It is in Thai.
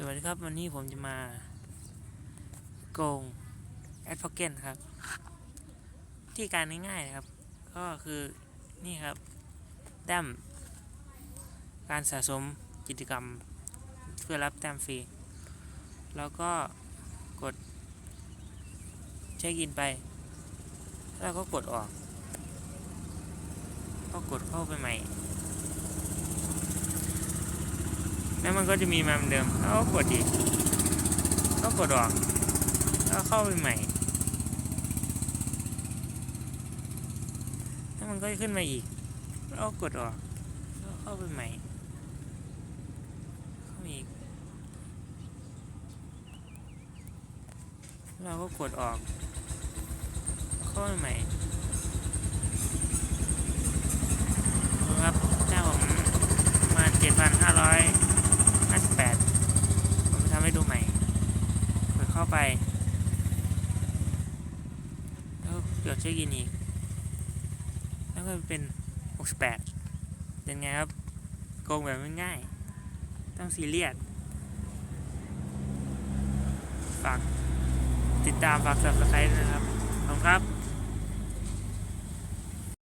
สวัสดีครับ วันนี้ผมจะมาโกงแอดพอกเกนครับ ที่การง่ายๆนะครับ ก็คือนี่ครับ แต้มการสะสมกิจกรรมเพื่อรับแต้มฟรี แล้วก็กดเช็คอินไป แล้วก็กดออก ก็กดเข้าไปใหม่ แล้วมันก็จะมีมาเหมือนเดิมแล้วก็กดอีกก็กดออกแล้วเข้าไปใหม่แล้วมันก็ขึ้นมาอีกแล้วก็กดออกแล้วเข้าไปใหม่เข้ามาอีกเราก็กดออกเข้าไปใหม่ครับเจ้าผมมาเจ็ดพันห้าร้อยห้าสิบแปดผมจะทำ ให้ดูใหม่กดเข้าไป แล้วกดเช็คอินอีก แล้วก็เป็นหกสิบแปดเป็นไงครับโกงแบบง่ายๆต้องซีเรียสฝากติดตามฝาก subscribe นะครับ ขอบคุณครับ